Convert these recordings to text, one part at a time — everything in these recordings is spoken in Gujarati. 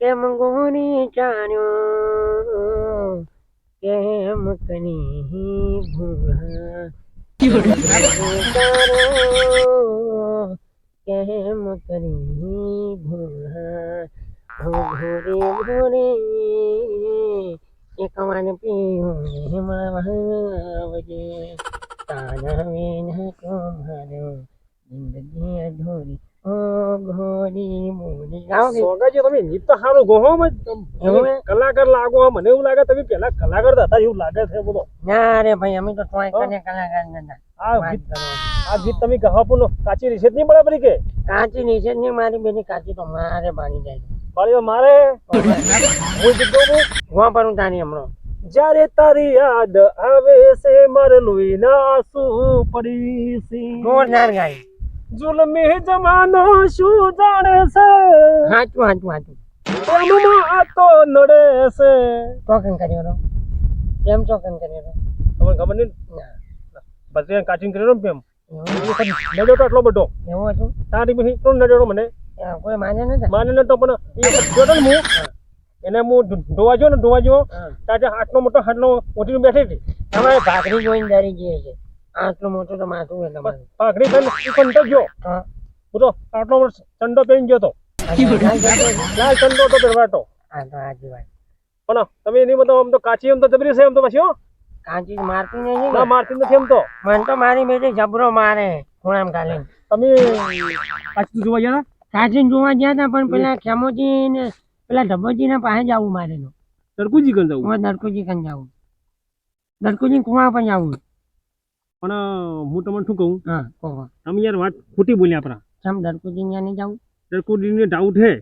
કેમ ગોરી ચાર્યો કેમ કની ભૂલા કેમ કરી ભૂલા ભોરે ભોરે એક વાર પીવું હિમાવજે તારા વિન કુમારો જિંદગી અધૂરી ઓ ઘોડી મોરી ગાઓ કે સોગાજી તમે ગીત તો સારું ગોહો માં એવું હે? કલાકાર લાગો મને એવું લાગે તમે પેલા કલાકાર હતા એવું લાગે છે બોલો. ના રે ભાઈ અમે તો કલાકાર આ ગીત કરો. આ ગીત તમે કહો પૂનો કાચી રીસેત નહીં મળે પડી કે? કાચી નીચે ની મારી બેની કાચી તો મારે બાની જાય. બાળીઓ મારે? હું ગીત હું પણ તારી હમણાં. જ્યારે તારી યાદ આવે છે મારે ના આંસુ પડી છે. જોરદાર ગાય. જુલમી જમાનો શું જાણે છે? હાચું હાચું હાચું. પ્રેમમાં આ તો નડે છે. ટોકન કર્યો રો કેમ ચોકન કર્યો તમને ખબર નહીં ના? બધી કાચિંગ કર્યો ને એમ નડ્યો તો એટલો બધો. એવું હતું? તારી પછી તો નડ્યો મને. કોઈ માને નતા માને તો પણ એ જોતો ને હું? એને હું ધોવા જો ને ધોવા જો હા. ત્યારે આટલો મોટો હાટલો ઉઠીને બેઠી હતી. તમારે ભાખરી જોઈને ડરી ગઈ છે આટલું મોટું તો માથું હોય તમારું. પાઘડી થઈને કંટો ગયો? હા. હું આટલો વર્ષ ચંડો પહેરી ગયો તો? લાલ ચંડો તો પહેરવાટો. હા તો હાજી વાત. પણ તમે એની મતલબ આમ તો કાચી એમ તો જબરી છે એમ તો પછી હો? કાચી મારતી નહીં ના. મારતી નથી એમ તો. મને તો મારી બેટી જબરો મારે ખૂણામ કાલે તમે કાચી જોવા ગયા કાચી જોવા ગયા હતા પણ પેલા ખેમોજી ને પેલા ઢબોજી ના પાસે જવું મારે નરકુજી ગણ જવું હું દરકુજી કન જવું દરકુજી કુવા પણ જવું પણ હું તમને શું કહું? હા કહો તમે યાર વાત ખોટી બોલ્યા આપણા. ચમ ડરકુજી ત્યાં નહીં જાવ ડરકુજી ને ડાઉટ હે.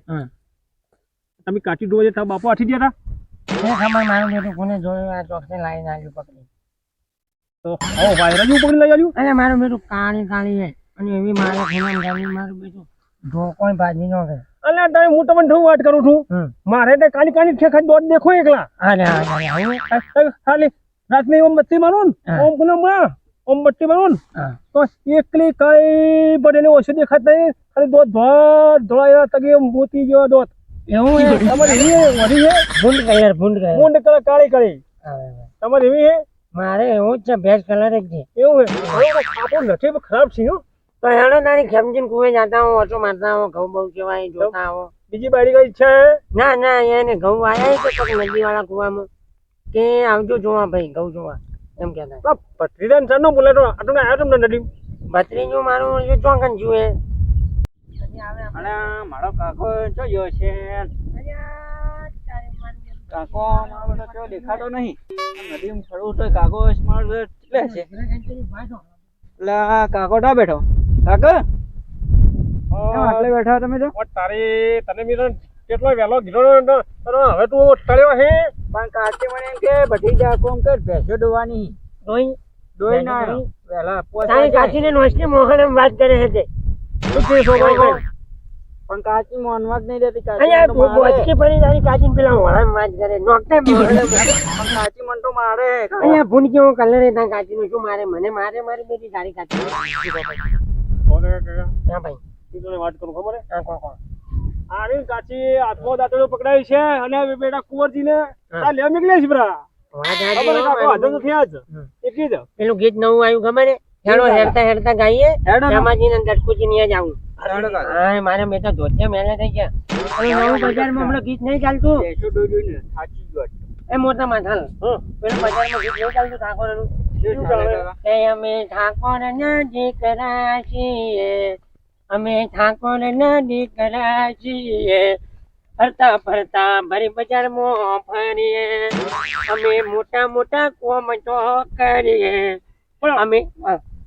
તમે કાચી જોવા જતા બાપો આઠી ગયા હતા એ ખબર મારું બેટું કોને જોયું? આ ચોકને લાવીને આવ્યું પકડી. તો ઓ વાયરા જેવું પકડી લઈ આવ્યું? અને મારું બેટું કાળી કાળી હે અને એવી મારે ખૂણામ કાળી મારું બેટું ઢોકો ભાજી નો કરે અલે તમે હું તમને શું વાત કરું છું? મારે તે કાલી કાલી ઠેકા દોડ દેખો એકલા. અરે અરે ખાલી રાતની ઓમ બત્તી મારો ઓમ કુનો માં ઓમ બત્તી મારો ને તો એકલી કઈ બનેલી ઓછી દેખાત નહીં ખાલી દોત ધોર ધોળાયા તગે મોતી જેવા દોત. એવું તમારે એવી વળી હે ભૂંડ કલર ભૂંડ કલર ભૂંડ કલર કાળી કાળી. તમારે એવી હે મારે એવું જ છે ભેજ કલર જ છે. એવું આપણું નસીબ ખરાબ છે હો. તો હેડો નાની ખેમજીન કુએ જાતા હું ઓછો મારતા હું ઘઉં બહુ કેવાય જોતા હું. બીજી બારી કઈ હે ના ના એને ઘઉં આયા કોક નદી વાળા કુવામાં. કે આવજો જોવા ભાઈ ઘઉં જોવા. એમ કહેતા તો પત્રીદાન ચાનો બોલે તો આટલું આવ્યો તમને નડી ભત્રીજું મારું જો ચોંકન જુએ? અને મારો કાકો જો ગયો છે? કાકો મારો બધો કયો દેખાતો નહીં. નદીમાં ફરવું તો કાકો સ્માર્ટ એટલે છે. એટલે કાકો ટા બેઠો? કાકો? આટલે બેઠા તમે તો? તારે તારી તને મીરો કેટલો વહેલો ગીરો હવે તું ટળ્યો હે? પણ કાચી મને એમ કે બધી જા કોમ કર ભેંસો ડોવાની. ડોઈ. ડોઈ ના વહેલા પોતાની. કાચીને નોસની મોહન એમ વાત કરે છે તે કે પણ કાચી મોનવા જ નહીં દેતી કાચી તો. બોચકી પડી તારી કાચી પેલા મોહન વાત કરે. નોકતે પણ કાચી મન તો મારે અહીંયા ભૂંડ કેવો કલર એ ત્યાં કાચીનું શું મારે? મને મારે મારી બેટી તારી કાચી હા ભાઈ. તને વાત કરું ખબર હે હા કોણ કોણ? આની કાચી હાથમાં દાંતરડું પકડાય છે અને બેટા કુંવરજીને આ લેવા નીકળ્યા છે બરા પેલું ગીત નવું આવ્યું ખબર હેડો હેડતા હેડતા ગાઈએ. રામાજી ને. દટકુજી ને ધોતિયા મેલે થઈ ગયા. નવું બજારમાં હમણાં ગીત નહીં ચાલતું. એ મોટા માથાલ હં. પેલું બજારમાં ગીત નહીં ચાલતું અમે ઠાકોર ના દીકરા છીએ અમે ઠાકોર ના દીકરા છીએ ફરતા ફરતા ભરી બજારમાં ફરીએ. અમે મોટા મોટા કોમ તો કરીએ. પણ અમે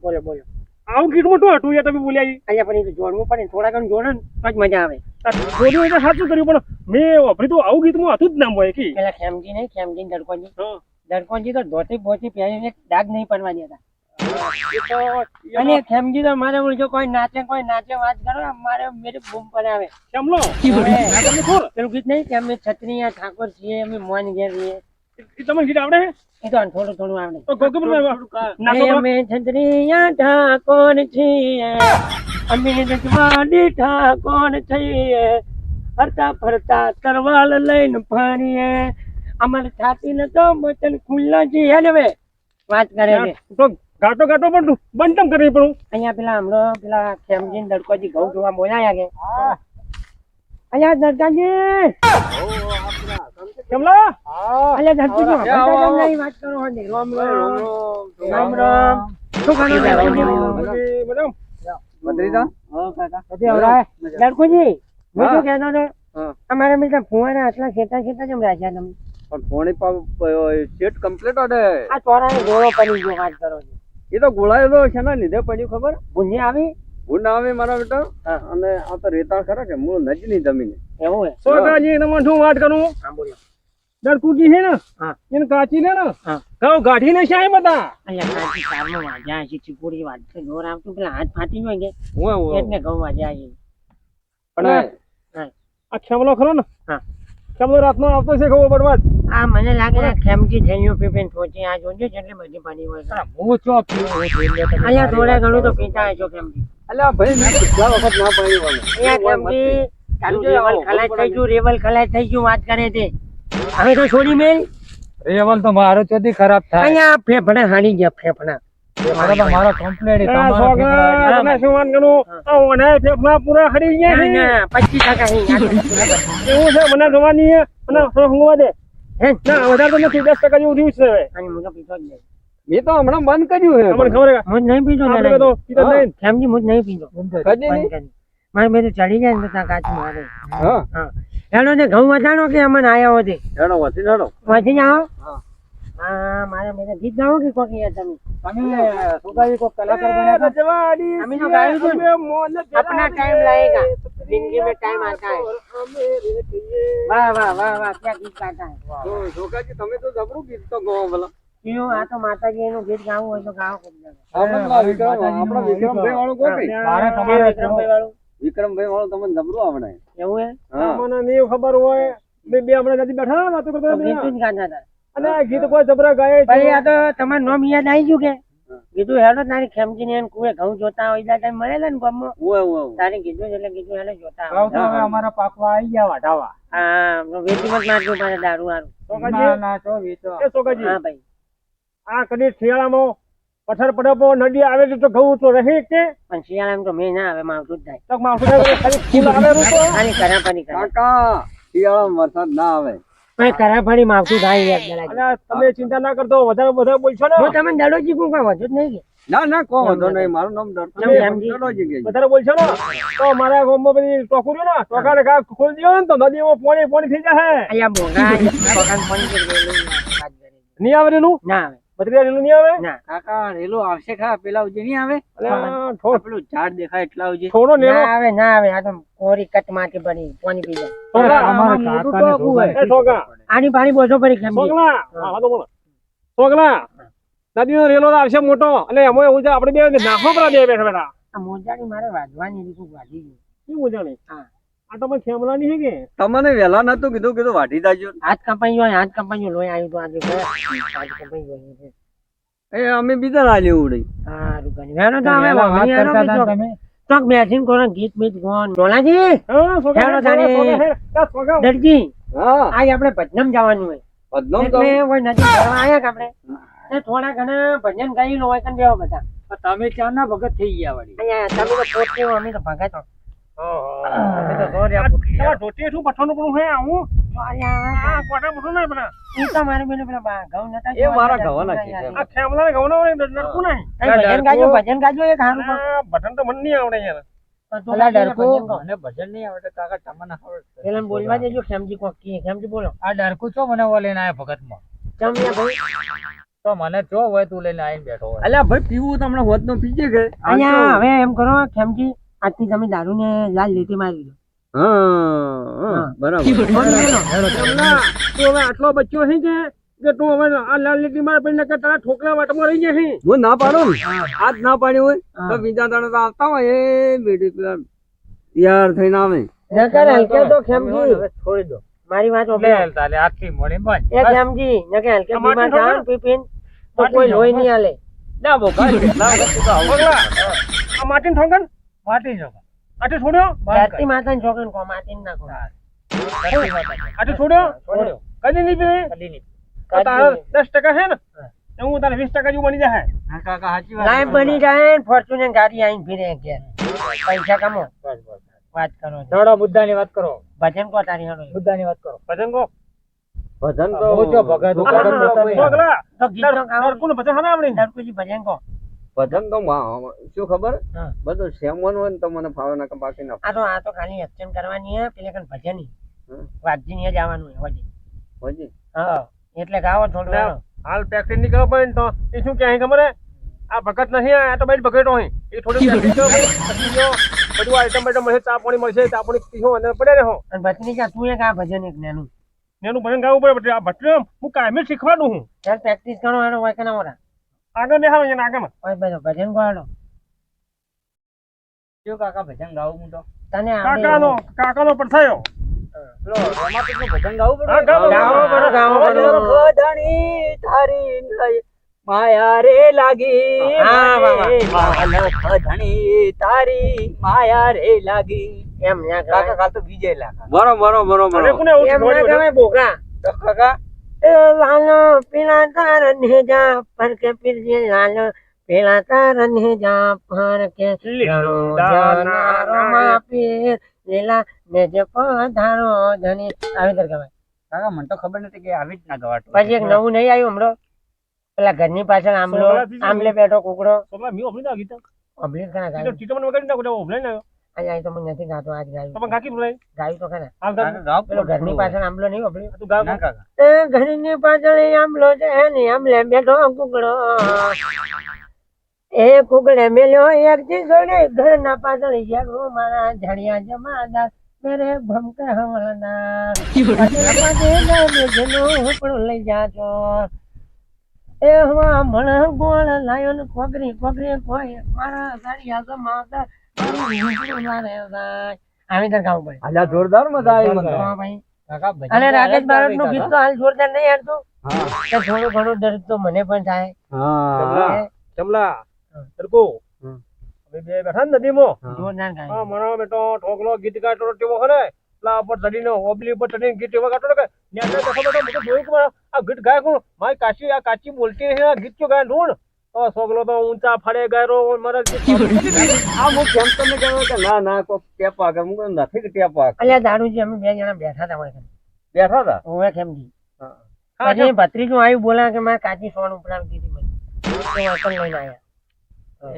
બોલો બોલો. આવું ગીત મોટું હતું યાર તમે બોલ્યા અહીંયા પણ એ જોડવું પડે થોડા ઘણું જોડે ને જ મજા આવે. જોડ્યું એટલે સાચું કર્યું પણ મેં વાપરી તો આવું ગીતમાં હતું જ ના હોય કે. પેલા ખેમજી નહીં ખેમજી દડકોજી દડકોજી તો ધોતી બોતી પહેરીને દાગ નહીં પડવા દેતા. એ તો અને ખેમજી તો મારે બોલ કોઈ નાચે કોઈ નાચે વાત કરો મારે મેરી બૂમ પડે આવે. કેમલો? પેલું ગીત નહીં કે અમે છત્રીયા ઠાકોર છીએ અમે મોન ઘેર છીએ. તમને ગીત આવડે? એ તો થોડું થોડું આવડે. અમે છત્રીયા ઠાકોર છીએ. અમે રજવાડી ઠાકોર છીએ. ફરતા ફરતા તરવાલ લઈને ફરીએ. અમારે છાતી ને તો મચન ખુલ્લા છે ને હવે વાત કરે છે ગાટો ગાટો પણ બંધમ કરી પડું? અહીંયા પેલા હમણાં પેલા ખેમજી દડકોજી ઘઉં જોવા બોલાયા કે. અહીંયા દડકાજી. કેમલા અહીંયા દડકોજી. હમણાં વાત કરો હો રામ રામ. રામ રામ. શું કરો દડકોજી? મેડમ ભત્રીજા? હા, કાકા. દડકોજી હું શું કહેતો હતો અમારા મિત્ર ફુવાના આટલા શેતા શેતા કેમ રાખ્યા તમે? પણ સેટ કમ્પ્લીટ આ ચોરાને ગયો વાત કરો છો. એ તો ગોળાયેલો છે ને લીધે પડ્યું ખબર? ભૂંજી આવી? ભૂંડ આવે મારા બેટા. અને આ તો રેતાળ ખરા કે મૂળ નજની જમીન. એવું હે? સોગાજી તમને શું વાત કરું? દરકુજી છે ને? એને કાચી ને ને? હા. ઘઉં ગાંઠીને છે બધા. અહીંયા કાચી વાગ્યા છે ચીપુડી છે જોર આવતું પેલા હાથ ફાટી ગયો કે. એટલે ઘઉં વાગ્યા છે. પણ આ ખેમલો ખરો ને? હા. ખેમલો રાતનો આવતો છે ખબર બરબાદ આ મને લાગે છે ખેમજી થેલીઓ પીપીને પહોંચી આ જોજો એટલે બધી પડી હોય છે. હું ચો અહીંયા થોડા ઘણું તો પીતા હશો ખેમજી. અલ્યા ભાઈ મેં કેટલા વખત ના પાણી વાળો અહીંયા ખેમજી તારું રેવલ ખલાસ થઈ ગયું રેવલ ખલાસ થઈ ગયું વાત કરે તે હવે તો છોડી મેલ. રેવલ તો મારો ચોથી ખરાબ થાય. અહીંયા ફેફડા હાડી ગયા ફેફડા. મારો તો મારો કમ્પ્લેટ સોગા શું વાત આ ઓને ફેફડા પૂરા હરી ગયા ના છે. ના પચીસ ટકા એવું છે મને જોવાની છે. મને હંગવા દે? હે? ના વધારે તો નથી. દસ ટકા જેવું રહ્યું છે હવે. અને મને પીતો જ નહીં. મેં તો હમણાં બંધ કર્યું છે. તમને ખબર હું નહીં પીતો આપણે તો પીતો નહીં ફેમજી હું. નહીં. પીતો કદી નહીં મારે બધું ચડી જાય ને ત્યાં કાચું મારે હા. હા. એનો જે ઘઉં વધારો કે અમને આયા હોતે? એનો વધી નાડો વધી જાઓ? હા. મારે મેં ગીત ગાઓ કે કોક યાર તમે? તમે સુગાઈ કોક કલાકાર બન્યા જવાડી અમે તો ગાયું છે આપના ટાઈમ લાગેગા જિંદગી મેં ટાઈમ આતા હે વાહ વાહ વાહ વાહ क्या गीत गाता है तो જોકાજી તમે તો જબરું ગીત તો ગો ભલા. ક્યું? આ તો માતાજી નું ગીત ગાવું હોય તો ગાવો આપણા વિક્રમભાઈ વાળું કોઈ મારે તમારે વિક્રમભાઈ વાળું. વિક્રમભાઈ વાળું તમને જબરું આવડે. એવું હે? મને નહીં ખબર હોય. બે બે હમણાં નથી બેઠા વાતો કરતા અને ગીત કોઈ જબરા ગાય ભાઈ આ તો તમારું નામ યાદ આવી ગયું કે? કીધું હેડો તારી ખેમજી ને કુએ ઘઉં જોતા હોય ત્યાં મળેલા ને ગમો. તારે કીધું એટલે કીધું હેડો જોતા હવે અમારા પાકવા આવી ગયા વાઢાવા હા વેચી મત મારજો મારે દારૂ હારું. ના ના તો વેચો હા ભાઈ. આ કદી શિયાળામાં પથ્થર પડે નદી આવે તો ઘઉં તો રહે કે? પણ શિયાળામાં તો મેં ના આવે માં જ થાય. તો માણસો ખાલી ફૂલ આવે તો ખાલી કરે. કાકા શિયાળામાં વરસાદ ના આવે. પણ કરા ફરી માં થાય યાર તમે ચિંતા ના કરતો વધારે વધારે બોલશો ને. હું તમને દડોજી કહું કામ વધુ જ નહીં ના ના વાંધો નહીં મારું નામ કે વધારે બોલશો ને? તો મારા ગામમાં બધી ટોકરીઓ ને ટોકાને ઘા ખોલી દ્યો ને તો નદીમાં પોણી પાણી થઈ જાય અહીંયા બોગા. નહીં ના આવે. બત્રીયા રેલું નહીં આવે? ના કાકા રેલું આવશે ખા પેલા ઉજે નહીં આવે? પેલું ઝાડ દેખાય એટલા ઉજે. થોડો ના આવે ના આવે આ તો કોરી કટ માટી પડી પાણી પી જાય આની પાણી બોજો પડી કેમ સોગલા, હા, હા તો બોલો. સોગલા, નદીનો રેલો તો આવશે મોટો. અને એમાં એવું છે આપણે બે નાખો પરા બે બેઠા બેઠા. મોજાણી મોજાની મારે વાંધવાની રીતું વાંધી ગયું? શું મજાની? હા. તમને નતું કીધું કીધું વાટી દાજો. હાથ કપાઈ ગયો હાથ કપાઈ ગયો લોહી આવ્યું તો આજે ગયા. કપાઈ ગયો એ અમે બીજા ના લેવું ઉડી તો ને બેસીને કોનો ગીત બીત ગોન ડોલાજી? હા, સોગા, સોગા, તારી. સોગા, હેડ. આ સોગા, દરજી હા. આજ આપણે ભજનમ જવાનું હોય. પદ્મમ એટલે કોઈ નદી ફરવા આયા કે આપણે? એ થોડા ઘણા ભજન ગાઈ લો હોય કન બેહો બધા. તમે ચારના ભગત થઈ ગયા વળી? તમે તો પોતે અમે તો ભગાતો ભજન ગાજો ભજન ગાજો એક હારું પણ. આ બટન તો મને નહીં આવડે યાર. પણ તું અલા ગાજો, ડરકો. મને ભજન નહીં આવડે કાકા તમને છે. બોલવા દેજો ખેમજી કોકી કી ખેમજી બોલો. આ ડરકુ છો મને ઓ લઈને આયા ભગતમાં? ચમ યા ભાઈ. તો મને ચો હોય તું લઈને આવીને બેઠો હોય. અલ્યા ભાઈ પીવું તમને હોત નો પીજે કે? અહીંયા હવે એમ કરો ખેમજી આજથી તમે દારૂ ને લાલ લીટી મારી દો. હા હા બરાબર. ખેમલા તું હવે આટલો બચ્યો છે કે કે તું હવે આ લાલ લીટી મારે પહેલા કે તારા ઠોકલા વાટમાં રહી જશે હું? ના પાડું આજ ના પાડ્યું હોય? તો બીજા દાડે તો આવતા હોય. એ બેટી પેલા તૈયાર થઈને આવે. નકર હલકે તો ખેમજી. છોડી દો. મારી વાત મોડી એ ખેમજી હલકે બીમાર પીપીન. તો કોઈ લોહી નહીં હાલે. ના બોકા કેટલા તો આવું આ માટીન ઠોકન માટી જો આટે છોડ્યો? ધરતી માતાની છોકરીને કહો માટીને નાખો. આજે છોડ્યો? છોડ્યો. કદી નહીં પીવે કદી નહીં. તારા દસ ટકા છે ને? હું. તારે વીસ ટકા જેવું બની જાય હા કાકા સાચી વાત લાઈફ બની જાય ફોર્ચ્યુનર ગાડી આવીને ફીરે કે પૈસા કમો બસ, બસ. વાત કરો મુદ્દાની વાત કરો. ભજન કો તારી હાલો મુદ્દાની વાત કરો. ભજન કો ભજન હું ભગત. ભગત તો. છોકરા, ભજન સામે આવડે ને? ભજન કો ભજન તો મા- શું ખબર? હા. બધું સેમવાનું હોય ને તો મને ફાવે ના કે બાકી ના આ તો આ તો ખાલી એક્શન કરવાની હે પેલે કન ભજન હી. વાજી ને જવાનું હે વાજી હોજી હા એટલે ગાવો થોડું હાલ પ્રેક્ટિસ નહીં કરવો પડે ને તો એ શું કહે ખબર હે? આ ભગત નથી આ તો ભાઈ ભગેટો અહીં એ થોડી બધું. આઈટમ આઈટમ મળશે ચા પાણી મળશે ચા પાણી પીવો અને પડે રહો. અને ભત્રી જા તું એક આ ભજન એક નેનું. નેનું ભજન ગાવું પડે આ ભટ્ટ હું કાયમી શીખવાનું હું. ચાલ પ્રેક્ટિસ કરો એનો હોય કે ના મોરા આગળ દેખાવ આવે આગળ ઓય બધો ભજન કો જો કાકા ભજન ગાવું હું તો? તને કાકાનો કાકાનો પડછાયો પેલો રોમાન્ટિકનું ભજન ગાવું પડે. હા, ગાવો, ગાવો. પડે, ગાવો પડે. ખોદણી તારી નય માયા રે લાગી હા, વાહ, વાહ. વાહ. ખોદણી તારી માયા રે લાગી. એમ કાકા. કાલ તો બીજે લાગા. બરો બરો બરો બોકા તો કાકા લાલો પેલા તાર ને જા પર કે પીરજે લાલો પેલા તાર ને જા પર કે લીલો પીર ને જે પધારો ધણી આવી દર કહેવાય કાકા મને તો ખબર નથી કે આવી જ ના ગવાટ પછી એક નવું નહીં આવ્યું હમણાં? પેલા ઘરની પાછળ આંબલો આમલે આંબલે બેઠો કુકડો. તો ગાયું. ટીટો મને વગાડી નાખો ઓમલે ના અહીં અહીં તો મને નથી ગાતો આજ ગાયું પણ કાકી બોલાય ગાયું તો ખરા. પેલો ઘરની પાછળ આંબલો નહીં અભલી તું ગાવ કાકા. એ ઘરની પાછળ આંબલો છે ને આંબલે બેઠો કુકડો. એ કુકડે મેલ્યો એક જી જોડે ઘરના પાછળ યાગરો મારા ઝાડિયા જમાદાર મેરે ભમકે હમલદાર પાછળ પાછળ લઈ જાજો. એ હવા મણ ગોળ લાયો ને કોકરી કોકરી કોઈ મારા ઝાડિયા જમાદાર આવી તર ગાવું પડે આલા જોરદાર મજા આવી મને. તો. હા ભાઈ. કાકા ભજન અને તો રાકેશ ભારતનું. ગીત તો હાલ જોરદાર નહીં હા. તો થોડું ઘણું દર્દ તો મને પણ થાય. હા. ચમલા તરકો હમ. બે બેઠા ને નદીમાં. જોરદાર ગાય. હા મારો બેટો ઠોકલો ગીત ગાતો ટેવો ખરે લા ઉપર ચડીને ઓબલી ઉપર ચડીને ગીત એવા ગાતો કે ન્યા દેખો બેટો મને જોયું કે આ ગીત ગાય કોણ? મારી કાચી આ કાચી બોલતી રહી ગીત ક્યો ગાય ઢૂંઢ સોગલો તો ઊંચા ફળે ગયો મરે આ હું કેમ તમને કહ્યું કે ના ના કોઈ ટેપ આગે હું નથી કે ટેપ અલ્યા દારૂજી અમે બે જણા બેઠા હતા હોય બેઠા હતા? હું કેમજી હા, પછી ભત્રીજું આવ્યું બોલા કે મારે કાચી સોન ઉપરાવી દીધી મને. તો લઈને આવ્યા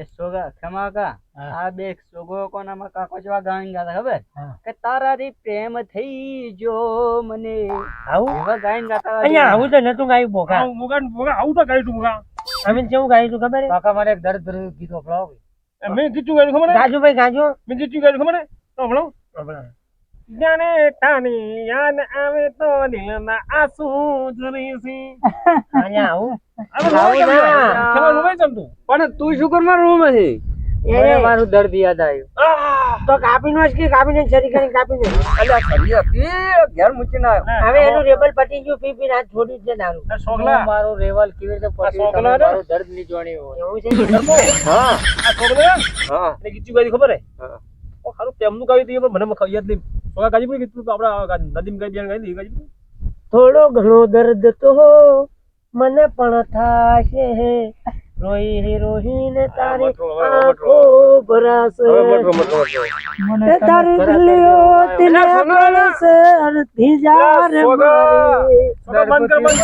એ સોગા ખમા આ બે સોગો કોનામાં કાકો જેવા ગાયન ગાતા ખબર. કે તારાથી પ્રેમ થઈ જો મને. આવું? આવું તો નતું ગાયું મુગા મુગા આવું તો ગાયું તું મુગા અમે કેવું ગાયું તું ખબર કાકા મારે એક દર્દ ભર્યું ગીત વપરાવો એ મેં ગીતું ગાયું ખબર? ગાજુભાઈ ગાજો. મેં ગીતું ગાયું ખબર? તો હમણાં જાણે તારી યાદ આવે તો દિલના આંસુ ઝરી છે અહીંયા આવું. આવું ના. ખબર હોય રોવાય તું? પણ તું શું કરવા રૂમ એ મને મારું દર્દ યાદ આવ્યું. તો કાપીનો જ કે કાપીને છરી કરીને કાપીને અલ્યા ફરી હતી ઘેર મૂકીને આવ્યો. હવે એનું રેબલ પટી ગયું પી પીને આજ છોડી જ દારૂ. સોગલા હું રેવલ કેવી રીતે પટ્યું સોગલા તમે દર્દ નહીં જાણ્યું હોય. એવું છે? હા. આ સોગલા હા. અને ગીચું ગાયું ખબર હે? હા. ઓ ખારું તેમનું હતું પણ મને યાદ નહીં. સોગા પણ ગીત આપડા નદીમ ગાઈ બેન ગાજી પણ. થોડો ઘણો દર્દ તો મને પણ થાશે રોઈ રોહીને તારી. આંખો ભરાશે. એ તારી દિલીઓ દિલે પડશે અડધી જાર સોગા. મારી. બંધ કર, બંધ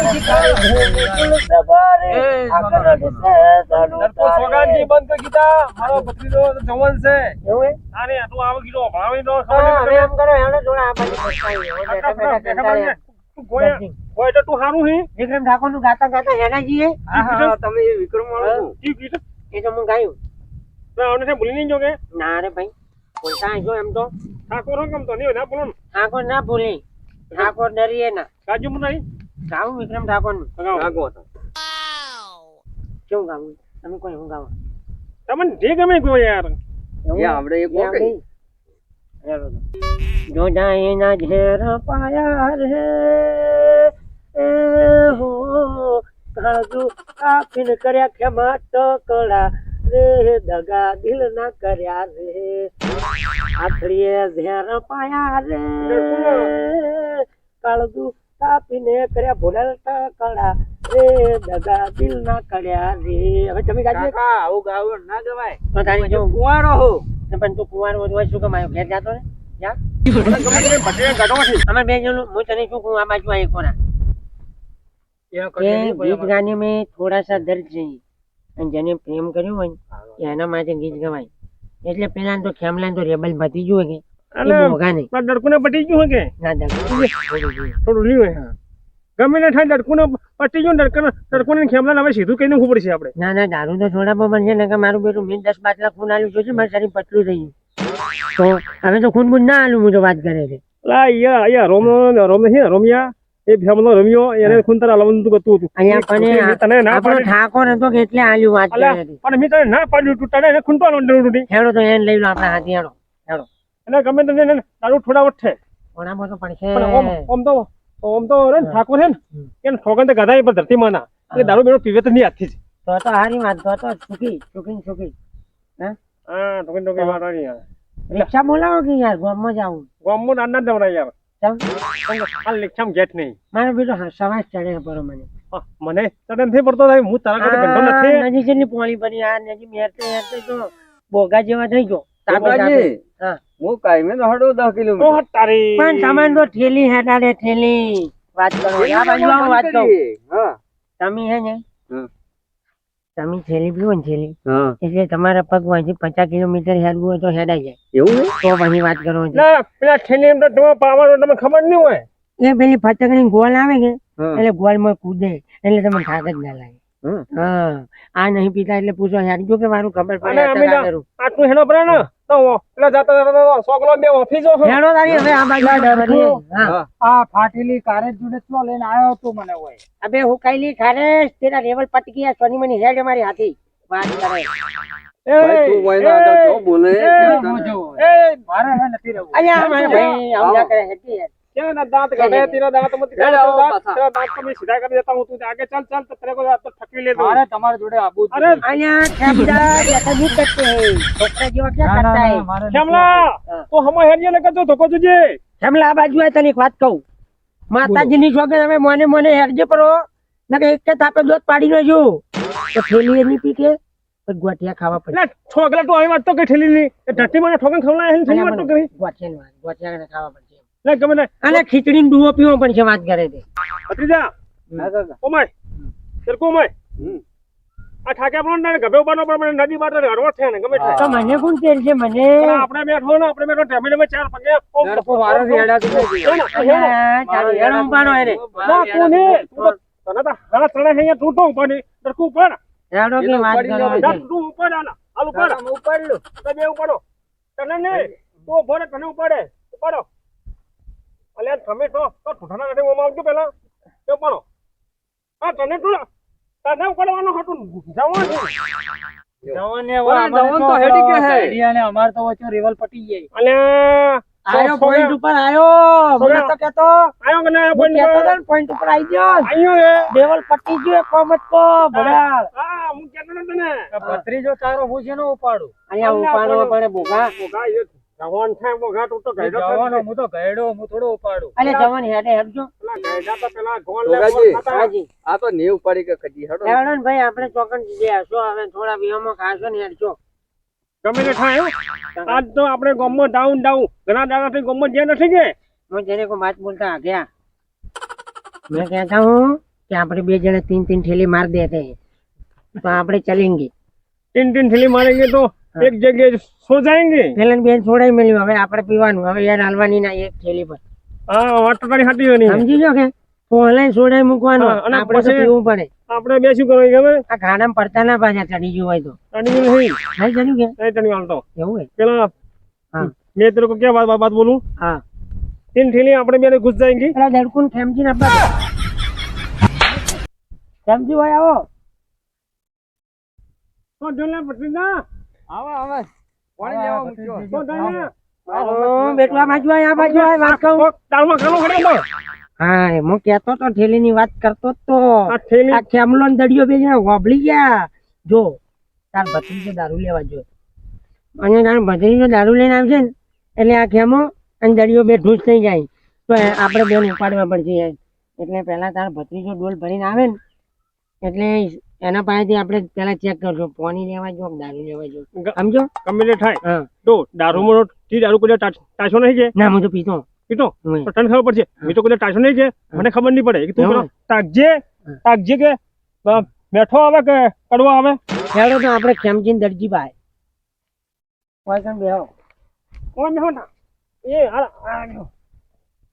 કર. ગીત ગીતા. મારો ભત્રીજો જવાન છે? આને તું આવો કીધો ભાવે નહીં એમ કરો એને થોડા આ તું ગોયા ગોયા તો તું હારું હે. વિક્રમ ઠાકોરનું ગાતા ગાતા હેડા જઈએ હા હા તમે એ વિક્રમ વાળો ઈ ગીત એ તો હું ગાયું. તો આવને ભૂલી નહીં જોગે ના રે ભાઈ. બોલતા હશો એમ તો. ઠાકોર કેમ તો? નહીં ના બોલો ઠાકોર ના ભૂલી. ઠાકોર ડરીએ ના. કાજુ નહીં ગાવું વિક્રમ ઠાકોરનું કેવું ગાવું? તમે કોઈ હું ગાવા? તમને જે ગમે કોઈ યાર. આપડે આપણે એક આપણે? ના ઘેર પાયા રે એ હો કાજુ કાપીને કર્યા ખેમા ટકડા રે દગા દિલ ના કર્યા રે. આખડીએ ઝેર પાયા રે કાળજુ કાપીને કર્યા ભોળલ કળા રે દગા દિલ ના કર્યા રે. હવે તમે ગાજો આવું ગાવું ના ગવાય. તો તારી જો કુંવારો હો પણ તું કુંવારો હોય શું કમાયો ઘેર જાતો ને જા. બે જણ હું તને શું કહું? આ બાજુ આવી કોના. ગીત ગાને મેં થોડા સા દર્દ જઈ અને જેને પ્રેમ કર્યો હોય એના માટે ગીત ગવાય. એટલે પેલા તો ખેમલા તો રેબલ પતી ગયું કે? મોઘા નહીં. ને પટી ગયું કે? ના ડડકુને થોડું લીધું હા. ગમે ને થાય ડડકુને પટી ગયું ને ડડકુને ખેમલા હવે સીધું કઈ ખબર પડશે આપણે. ના ના દારૂ તો થોડા બનશે ને કે મારું બેટું મેં દસ બાટલા ખૂન આલ્યું જોશે મારે શરીર પતલું થઈ તો હવે તો ખૂન બૂન ના આલું હું તો વાત કરે છે. અહીંયા અહીંયા રોમ રોમ છે રોમિયા એ ભેમલો રમ્યો એને ખૂનતરા લાવવાનું તું કરતું હતું. અહીંયા પણ તને ના આપણો પાડી ઠાકોર હતો કે એટલે આલ્યું વાત કરે પણ મેં તને ના પાડ્યું તું તને એને ખૂનતો આલવાનું નથી હેડો તો એને લઈ લો આપણા હાથી હેડો હેડો. અને ગમે તે એને થોડા થોડાવટ છે. ઘોડામાં તો પણ ઓમ ઓમ તો ઓમ તો રે ઠાકોર છે ને કે ઠોકન તો ગધાય પર ધરતી માના. એટલે દારૂ બેરો પીવે તો નહીં હાથથી જ. તો તો હારી વાત તો તો સુખી સુખી સુખી. હા? ઠોકન ઠોકન વાત આવી યાર. રિક્ષા બોલાવો કે યાર ગામમાં જાવું ગોમો નાના જવરાય યાર. લેક્ષામ ગેટ નહીં. મારો બેટો હા, ચડે પડો મને. મને તને નથી પડતો થાય હું તારા કરતા ગંધો નથી. નજી જેની પોળી પડી આ નજી મેરતે મેરતે તો બોગા જેવા થઈ ગયો. તાબાજી હા. હું કાયમે તો હડો દસ કિલોમીટર. ઓહ, તારી. પણ સામાન તો ઠેલી હેડાડે ઠેલી. વાત કરો આ બાજુ આવો વાત કહું હા. તમે હે ને. તમે થેલી પીવો ને થેલી હા. એટલે તમારા પગ વાંચી પચાસ કિલોમીટર હેડવું હોય તો હેડાઈ જાય. એવું તો પછી વાત કરો. પેલા ઠેલી એમ તો તમે પાવાનો તમને ખબર નહીં હોય. એ પેલી ફતકડી ગોળ આવે કે. એટલે ગોળમાં કૂદે એટલે તમને થાક જ ના લાગે. આ નહીં પીતા એટલે પૂછો જો કે મારું ખબર પડે આ. આટલું હેડો પડે ને. તો પેલા જાતા જાતા સોકલો બે ઓફિસો હેડો તારી હવે આ બાજુ. હા. હા. આ ફાટેલી કારેજ જોડે તો લઈને આવ્યો તું મને હોય અબે હુકાઈલી ખારેશ તેરા લેવલ પટ ગયા. સોની મની હેડ મારી હાથી. વાત કરે. એ, ભાઈ તું વયના તો બોલે. એ, હું મારે હે નથી રહેવું. અહીંયા મારે ભાઈ ના કરે હેતી યાર. ક્યાં ના દાંત કાઢે? તેરા દાંત મત કાઢ, હેડો, તેરા દાંત- પાછા. તેરા દાંત તો મેં સીધા કરી દેતા હું તું આગે ચાલ ચાલ તો તેરે को તો ઠકવી લે તું. મારે તમારી જોડે આબુ જ અરે નથી. અહીંયા ખેમડા ऐसा नहीं करते हैं छोकरा जेवा क्या ના, ના, करता ના, है મારે નથી શ્યામલા હા. તો હમો હેડીએ ને કરજો ધોકો જોજે ખેમલા આ બાજુ આય તને એક વાત કહું માતાજીની છોકરી અમે મોને મોને હેડજે પરો નકે એક કે તાપે દોત પાડી નો જો તો થેલી એની પી કે પછી ગોટિયા ખાવા પડે એટલે છોકરા તો આવી વાત તો કઈ ઠેલી ની એ ધરતી મને ઠોકન ખવડાય એની થેલી વાત તો કરી ગોટિયાની વાત ગોટિયા ખાવા પડશે એટલે ગમે ને અને ખીચડીનો ડુઓ પીવો પણ છે વાત કરે છે ભત્રીજા ઓમાય સરકો ઓમાય આ ઠાકે પણ ને ગભે ઉપાડનો પણ મને નદી બાર હરવટ છે ને ગમે છે તો મને કોણ તેલ છે મને આપણે બેઠો ને આપણે બેઠો ટેબલે મેં ચાર પગે ઓમ, વારો નથી. હેડો, હેડો. અલ્યા, ચાલો હેડો ઉપાડો એને ના, કોને ને, તને તો હાથ ચડે છે અહીંયા, તું તો ઉપાડ નહીં. હેડો કે વાત કરો. તું ઉપાડ આલા. હાલ ઉપાડ. કાકા, લો તમે. ઉપાડો. તને નહીં, તો ઊભો તને ઉપાડે. ઉપાડો. અલ્યા, તમે તો તો ઠૂઠાના કાઢે ઓમાં આવજો પેલા તે ઉપાડો. આ તને તું તને ઉકળવાનું હતું. જવાનું. જવાન જવાન તો હેડી કે હે. હેડિયા ને અમારે તો વચ્ચે રિવલ પટી જાય અલે આયો પોઈન્ટ ઉપર આયો. મને તો કેતો. આયો કે ના, કોઈ કેતો પોઈન્ટ ઉપર આવી ગયો. આયો હે દેવલ પટી ગયો કોમત કો ભડા હા, હું કેતો તને. ભત્રીજો તારો હું છે નો ઉપાડું અહીંયા ઉપાડો. પડે બોગા બોગા જવાન થાય મો ઘાટ ઉતો ગઈડો જવાનો હું તો ગઈડો હું થોડો ઉપાડું. અને જવાન હેડે હેડજો. પેલા તો પેલા ગોલ લેવાજી આ તો નેવ પડી કે કદી હેડો. હેડો ને ભાઈ આપણે ચોકન જે હશો હવે થોડા વિહમો ખાશો ને હેડજો. ગમે તે થાય આજ તો આપણે ગમો ડાઉન ડાઉન. ઘણા દાડા થી ગમો જે નથી કે હું જેને કો વાત બોલતા આ ગયા મેં કહેતા હું કે આપણે બે જણા તીન તીન થેલી માર દે દેતે તો આપણે ચલેંગે. તીન તીન થેલી મારેંગે તો એક જગ્યાએ સો જાયંગે પેલન બેન છોડાઈ મળ્યું હવે આપણે પીવાનું. હવે યાર હાલવાની ના એક થેલી પર. હા વાત તો હાટી ગણી સમજી ગયો કે? ઓનલાઈન સોડાઈ મૂકવાનો. અને આપણે તો પીવું પડે. આપણે બે શું કરવું ખબર? આ ગાડામાં પડતા ના પાછા ચડી ગયું હોય તો. ચડી ગયું નહીં. નહીં ચડી ગયા નહીં ચડી હાલતો એવું હોય? પેલા હા. મેં તેરે કો વાત વાત બોલું? હા. તીન થેલી આપણે બેને ઘુસ જાયંગી. પેલા દડકુન ખેમજી ને આપણે ખેમજી ભાઈ આવો. તો ઢોલા પટરી ના આવા આવો. પાણી લેવા મૂક્યો. તો દઈને બાજુ આ બાજુ વાત કહું હા કેતો તો થેલી ની વાત કરતો તો. આ ખેમલો દડિયો બે જણા ગયા. જો તાર ભત્રીજો દારૂ લેવા જો અને તાર ભત્રીજો દારૂ લઈને આવશે ને. એટલે આ ખેમો અને દરિયો બે ઢૂસ થઈ જાય. તો આપણે બેન ઉપાડવા પડશે. એટલે પહેલા તાર ભત્રીજો ડોલ ભરીને આવે ને. એટલે એના પાસેથી આપણે પેલા ચેક કરજો. પોની લેવા જો દારૂ લેવા જો સમજો? ગમે થાય. તો દારૂ મોડો થી દારૂ કોઈ ટાચો નહીં છે? ના હું તો પીતો. પીતો? તો તને ખબર પડશે. મેં તો કોઈ ટાચો નહીં છે? મને ખબર નહીં પડે. કે તું તાકજે તાકજે કે બેઠો આવે કે કડવો આવે? ખેડો તો આપણે ખેમચીન દરજી ભાઈ. કોઈ કણ બેહો. કોણ બેહો ના. એ જો.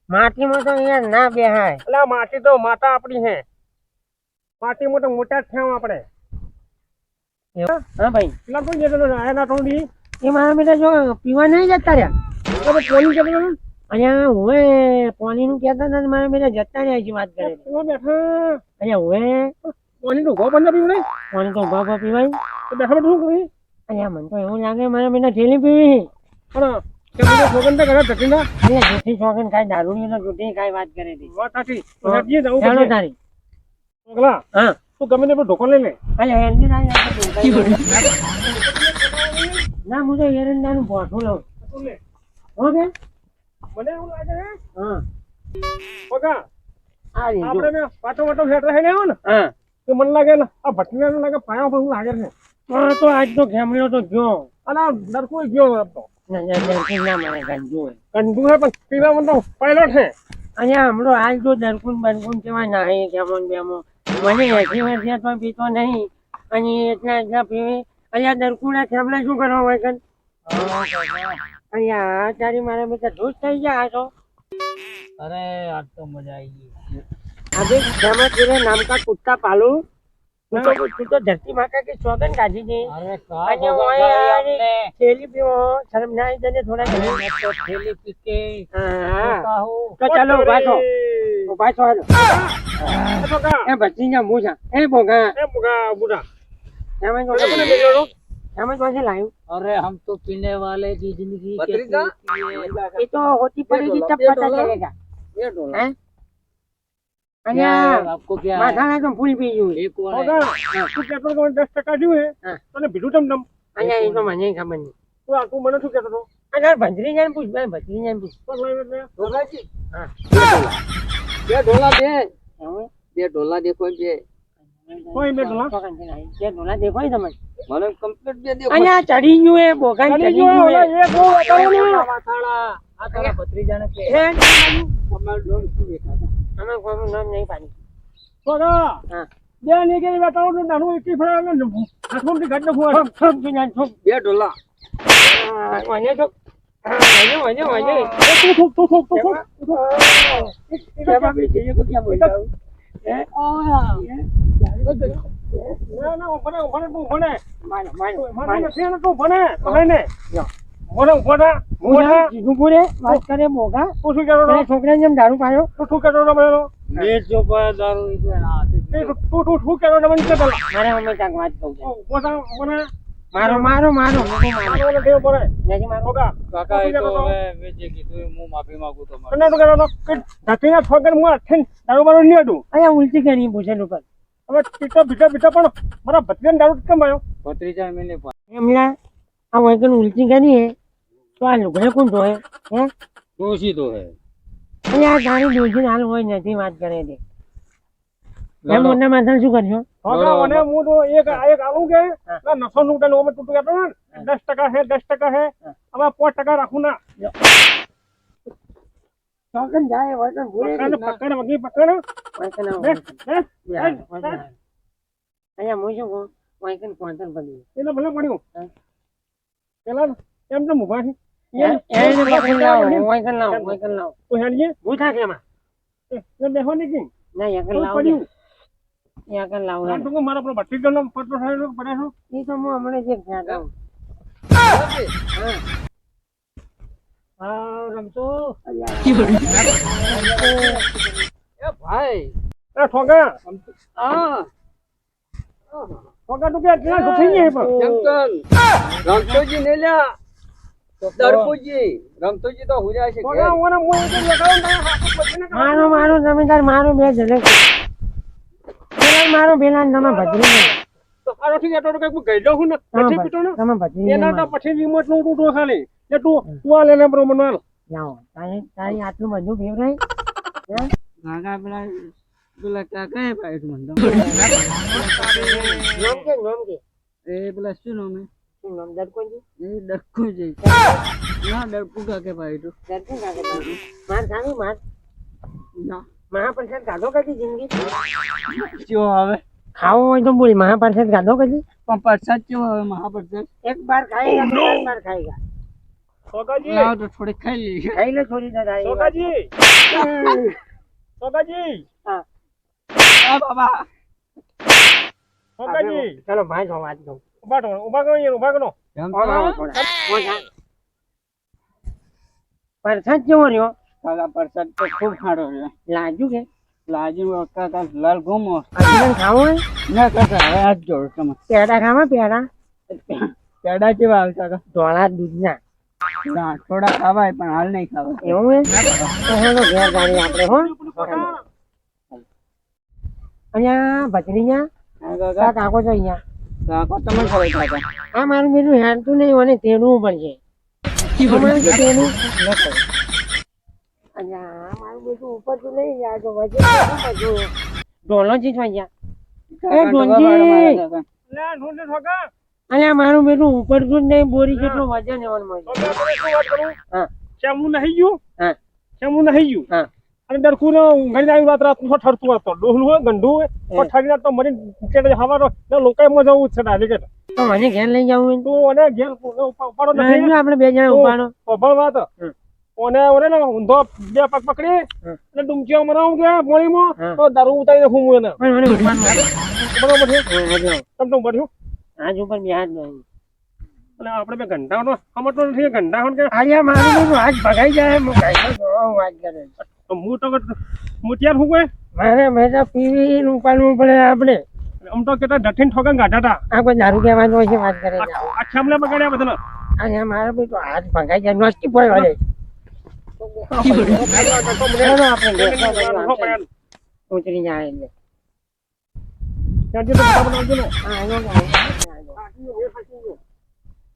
માટીમાં તો અહીંયા ના બેહાય. એટલે માટી તો માતા આપણી છે માટીમાં મોટા મોટા જ થયા આપણે. હા ભાઈ. પેલા કોણ જતો હતો? આયા ના થોડી. એ મારા બેટા જો પીવા નહીં જતા રહ્યા. તો પોલીસ જતો હતો? અહીંયા હવે પાણી નું કહેતા હતા મારા બેટા જતા રહ્યા છે વાત કરે બેઠા. અહીંયા હવે. પોલીસનું ઘો બંધ પીવું નહીં. પાણી તો ઘો ઘો પીવાય. તો બેઠા બેઠું શું કરી? અહીંયા મને તો એવું લાગે મારા બેટા ઠેલી પીવી પણ સોગંદ તો જૂઠી કાંઈ દારૂ ની જૂઠી કાંઈ વાત કરે છે. વાત સાચી. જવું ચાલો તારી? પગલા? હા. તું ગમે તે ઢોકો લઈ લે? અલ્યા એરંડી ના હું તો એરંડાનું ભોઠું લઉં. તું લે? હો બે મને એવું લાગે છે? હા. પગા? આ આપણે ને પાટો વાટો ફેટ રહે ને આવો ને. હા. તો મને લાગે ને આ ભટને લાગે પાયા પર લાગે છે. તો આજ તો ખેમડ્યો તો ગયો. અને આ ડરકો ગયો મને પણ તો પાયલોટ છે. અહીંયા હમણો આજ તો દરકુન બરકુન કેવા નાહી ગેમો બેમો મને એટલી વર્ષિયાતમાં પીતો નહીં. અને એટલા એટલા પીવી અહીંયા દરકુડા થાંભલા શું કરવા વગર અહીંયા તારી મારા બધા ધૂસ થઈ ગયા છો અરે આ તો મજા આવી ગઈ. આજે નામ કા કુત્તા પાલું. कुत्ता पालू तू तो तू तो धरती माता की सौगन काजी थी અરે કા આજે ભગવાન ઓય ગાડી યાર, અમને. थैली पियो शर्म ना आई तने थोड़ा घरे મેં તો થેલી પીકે हाँ કાહું तो चलो बातो तो बातो हालो એ પગા ए बच्ची जा मुझा ए बोगा એ મુગા બુડા हमें तो મને મેલ્યો તો. हमें तो से लायो अरे हम तो पीने वाले की जिंदगी के भतीजा? ये तो होती पड़ेगी तब ये पता डोला? चलेगा ये डोला ટકા જોયું અને ભીડું તમ તમ અહીંયા એ તો મને ખબર તું મને શું કહેતો હતો? ભંજરી જાય પૂછ ભાઈ ભંજરી બે ઢોલા બે. બે ઢોલા દેખો બે. કોઈ બે ઢોલા? બે ઢોલા દેખો તમે મને કમ્પ્લીટ અહીંયા ચડી ગયું ચડી ગયું આ તારા ભત્રીજાને અમે કોઈનું નામ નહીં પાડી. પગા હા. બે નીકળી બતાવો તો નાનું એકી ફરે હાથમાંથી ઘાટ નાખું થોપ થોપ જુનાન થોપ બે વાને થોપ આ, વાને વાને વાને તું થોક તું થોક તું થોક એમાં બી જઈએ તો ક્યાં બોલતા આવું? હે? ના ના ભણે ભણે તું ભણે માનો, માનો, મને. તું ભણે ભણે ને. ભણે ઊભો થા હું ઊભો નામ થા. કીધું પૂરે વાત કરે મોગા. તું શું કહેતો છોકરાને જેમ દારૂ પાયો. તો શું કહેતો હતો મને મેં જો પર દારૂ એ તું તું તું શું કહેતો મને. મારે વાત કહું છું. મારો મારો મારો. મારો મને પડે નથી મારો. પગા કાકા એ તો હવે મેં જે કીધું એ હું માફી માંગુ તમારી. અને તું હતો? કે ઢાંકીને ઠોકર હું હાથથી દારૂ બારૂ નહીં હતું. અહીંયા ઉલટી કરી ભૂષણ ઉપર. હવે પીટો પીટો પીટો પણ મારા ભત્રીજાને દારૂ કેમ આવ્યો ભત્રીજા મેને એમલા આ વૈકન ઉલટી કરી હે તો આ લુગડે કોણ ધોય હે? દોષી તો હે આ તારી હાલ હોય નથી વાત કરે છે. એમ મોટા માથા શું કરશો? પગા હું તો એક એક આલું કે નસો નું તને ઓમે તું કહેતો ને દસ ટકા હે દસ ટકા હે. હવે પાંચ ટકા રાખું ના. જાય ભૂલે પકડ વગી બે બે અહીંયા હું શું કહું? વૈકન બની એટલે ભલે પડ્યું. પેલા એમ તો મુભા છે. એને પકડી લાવો વૈકન લાવો વૈકન લાવો તું હેડીએ હું થાક એમાં એ બેહો નહીં કે ના યકન તું લાવો પડ્યું યકન લાવો આ તો મારા પેલો ભટ્ટી ગયો પટલો થયેલો પડે છો એ તો હું હમણાં જ એક ખ્યાલ હા રમતો એ ભાઈ એ હા તું કે પણ રમતોજી ને લ્યા મારો મારો જમીનદાર મારો બે જલે પેલા મારો પેલા તમે ભજરી ગયો તો આ નથી જતો તો કંઈક ગઈ જાઉં ને? પછી પીતો ને? તમે ભત્રીજી એના તો પછી રિમોટનું તું ખાલી એ તું તું આ લેને બરો મને જાઓ. તારી તારી આટલું બધું કાકા પેલા કાકા એ. કે નામ કે? એ પેલા શું નામ? શું નામ દડકુંજી એ દડકુંજી ના દડકુ કાકે ભાઈ તો દડકુ કાકે માર જાનું માર ના મહાપ્રસાદ ખાધો કદી જિંદગી ચો હવે ખાવો હોય તો બોલ મહાપ્રસાદ ખાધો કદી પણ પ્રસાદ ચો હવે મહાપ્રસાદ એક બાર ખાયેગા તો એક બાર ખાયેગા સોગાજી લાવ તો થોડી ખાઈ લે ખાઈ લે થોડી ના ખાઈ સોગાજી સોગાજી હા આ બાબા સોગાજી ચલો ભાઈ જો વાત કહું ઊભા કરો ઊભા કરો અહીંયા ઊભા કરો થોડા. ઓમ કેવો રહ્યો? કાકા પ્રસાદ તો ખૂબ ખાડો છે લાજુ કે? લાજુ કાકા લાલ ઘૂમો હજી ખાવો ના કાકા હવે આજ જોડો તમે. પેડા ખાવા પેડા? પેડા કેવા આવે કાકા? ધોળા દૂધના. ના થોડા ખાવાય પણ હાલ નહીં ખાવાય. એવું હે તો હેલો ઘેર ગાડી આપણે હો. અહીંયા ભજરીયા? કાકા. કાકો છો અહીંયા? કાકો તમે ખબર કાકા આ મારું બેટું હેરતું નહીં અને તેડવું પડશે. અમારે કે તેડવું? અહીંયા મારું નહીં ઢોલો મારા અને આ મારું બેટું ઉપર તો જ નહીં બોરી જેટલું વજન એવાનું હા. નહીં ગયું? હા. શ્યામું નહીં ગયું? હા. અને ડરકું ઘણી આવી વાત રાતનું ઠરતું હતો ડોહલું હોય ગંડું હોય તો ઠરી રાત તો મરી કેડે હવારો. લોકો લોકોએ જવું છે ડાલી તો મને ઘેર લઈ જવું તું અને ઘેર ઉપાડો નથી. આપણે બે જણા ઉપાડો. ખબર વાત. ઓને ઓને ને ઊંધો બે પગ પકડી અને ડુમચીઓ મરાવું કે મોળીમાં તો દારૂ ઉતારીને હું એને. મને ઉપાડો બરોબર છે. તમ તો બઢ્યું આજ ઉપર બિહાર નહીં અને આપણે બે ઘંટાનો સમજતો નથી ઘંટા કે આજે આજ ભગાઈ જાય. હું વાત કરે તો હું તો મુટિયાર હું કોઈ? મારે બેટા પીવી ઉપાડવું પડે આપણે. આમ તો કેટલા ડઠીન ઠોકા કાઢા હતા. આ કોઈ દારૂ કહેવાનું હોય છે વાત કરે આ છામલે બગાડ્યા બધા અને મારો તો હાથ ભંગાઈ જાય નોસ્તી પડે વાળે. ઉતરી જાય એટલે. ત્યાંથી તો બધા બનાવજો ને હા, આયો ને, આયો ને, આયો.